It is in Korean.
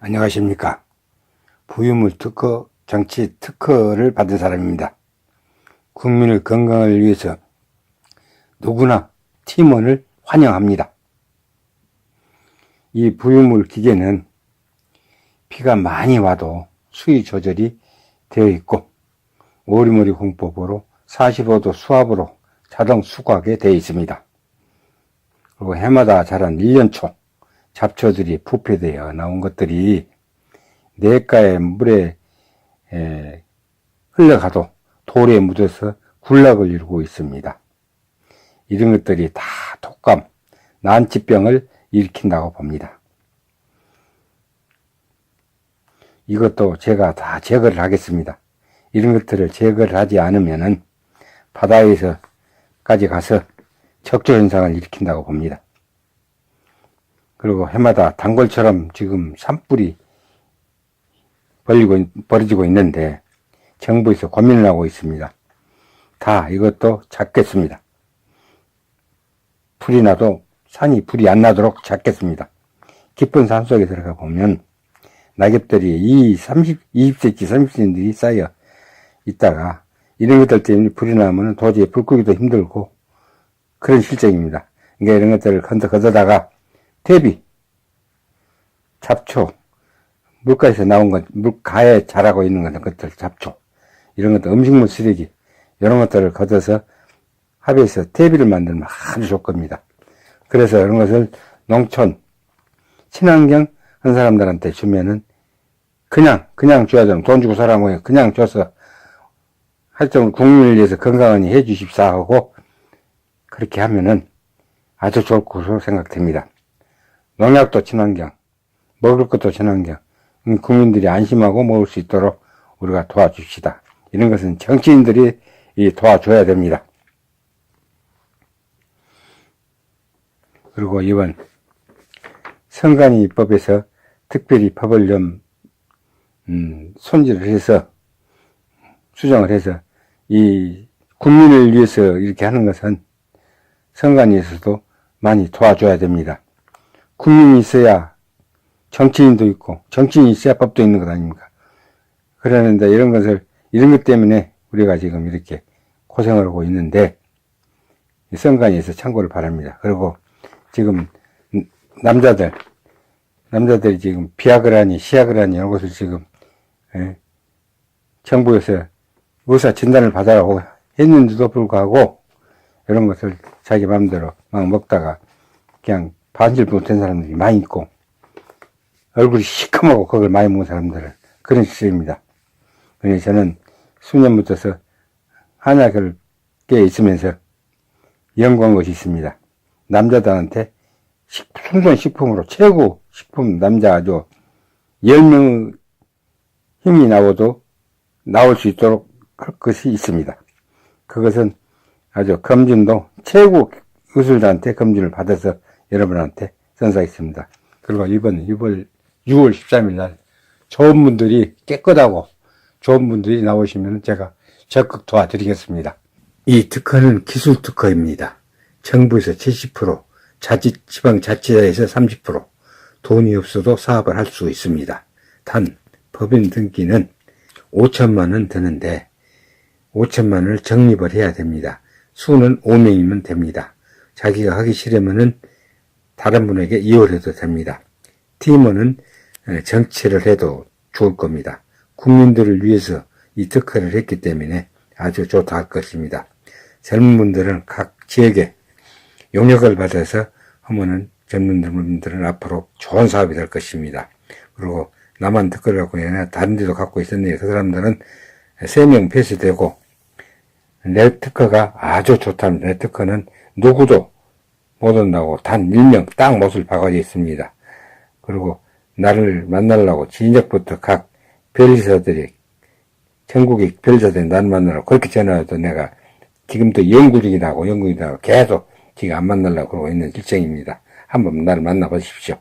안녕하십니까. 부유물 특허, 정치 특허를 받은 사람입니다. 국민의 건강을 위해서 누구나 팀원을 환영합니다. 이 부유물 기계는 비가 많이 와도 수위 조절이 되어 있고 오리머리 공법으로 45도 수압으로 자동 수거하게 되어 있습니다. 그리고 해마다 자란 1년 초 잡초들이 부패되어 나온 것들이 냇가의 물에 에, 흘러가도 돌에 묻어서 군락을 이루고 있습니다. 이런 것들이 다 독감, 난치병을 일으킨다고 봅니다. 이것도 제가 다 제거를 하겠습니다. 이런 것들을 제거를 하지 않으면은 바다에서까지 가서 적조 현상을 일으킨다고 봅니다. 그리고 해마다 단골처럼 지금 산불이 벌리고, 벌어지고 있는데 정부에서 고민을 하고 있습니다. 다 이것도 잡겠습니다. 불이 나도 산이 불이 안 나도록 잡겠습니다. 깊은 산 속에 들어가 보면 낙엽들이 이 30, 20cm, 30cm들이 쌓여 있다가 이런 것들 때문에 불이 나면 도저히 불 끄기도 힘들고 그런 실정입니다. 그러니까 이런 것들을 건져 걷어다가 대비, 잡초, 물가에서 나온 것, 물가에 자라고 있는 것들, 잡초, 이런 것들, 음식물 쓰레기, 이런 것들을 걷어서 합의해서 대비를 만들면 아주 좋을 겁니다. 그래서 이런 것을 농촌, 친환경 한 사람들한테 주면은 그냥, 그냥 줘야 되는, 돈 주고 거예요. 그냥 줘서 하여튼 국민을 위해서 건강하니 해 주십사 하고 그렇게 하면은 아주 좋을 것으로 생각됩니다. 농약도 친환경, 먹을 것도 친환경, 음, 국민들이 안심하고 먹을 수 있도록 우리가 도와줍시다. 이런 것은 정치인들이 이 도와줘야 됩니다. 그리고 이번 선관위 입법에서 특별히 법을 좀 음, 손질을 해서 수정을 해서 이 국민을 위해서 이렇게 하는 것은 선관위에서도 많이 도와줘야 됩니다. 국민이 있어야 정치인도 있고 정치인이 있어야 법도 있는 것 아닙니까? 그러는데 이런 것을 이런 것 때문에 우리가 지금 이렇게 고생을 하고 있는데 선관위에서 참고를 바랍니다. 그리고 지금 남자들 남자들이 지금 비약을 하니 시약을 하니 이런 것을 지금 예, 정부에서 의사 진단을 받아라고 했는데도 불구하고 이런 것을 자기 마음대로 막 먹다가 그냥 반질 못한 사람들이 많이 있고 얼굴이 시커멓고 그걸 많이 먹은 사람들은 그런 시절입니다. 그래서 저는 수년부터서 한약을 꽤 있으면서 연구한 것이 있습니다. 남자들한테 식, 순수한 식품으로 최고 식품 남자 아주 10명 힘이 나오도 나올 수 있도록 할 것이 있습니다. 그것은 아주 검진도 최고 의술자한테 검진을 받아서 여러분한테 선사했습니다. 그리고 이번, 이번 6월 13일 날 좋은 분들이 깨끗하고 좋은 분들이 나오시면 제가 적극 도와드리겠습니다. 이 특허는 기술 특허입니다. 정부에서 70%, 자치, 지방자치자에서 30%, 돈이 없어도 사업을 할 수 있습니다. 단, 법인 등기는 5천만 원 드는데, 5천만 원을 적립을 해야 됩니다. 수는 5명이면 됩니다. 자기가 하기 싫으면은 다른 분에게 이월해도 됩니다. 팀원은 정치를 해도 좋을 겁니다. 국민들을 위해서 이 특허를 했기 때문에 아주 좋다 할 것입니다. 젊은 분들은 각 지역에 용역을 받아서 하면은 젊은 분들은 앞으로 좋은 사업이 될 것입니다. 그리고 나만 특허를 갖고 있냐 다른 데도 갖고 있었는데 그 사람들은 세 명 폐쇄되고 내 특허가 아주 좋답니다. 내 특허는 누구도 못 온다고 단 1명 딱 못을 박아져 있습니다. 그리고 나를 만나려고 진작부터 각 별리사들이 전국의 별리사들이 나를 만나려고 그렇게 전화해도 내가 지금도 연구 중이라고 연구 중이라고 계속 지금 안 만나려고 그러고 있는 일정입니다. 한번 나를 만나보십시오.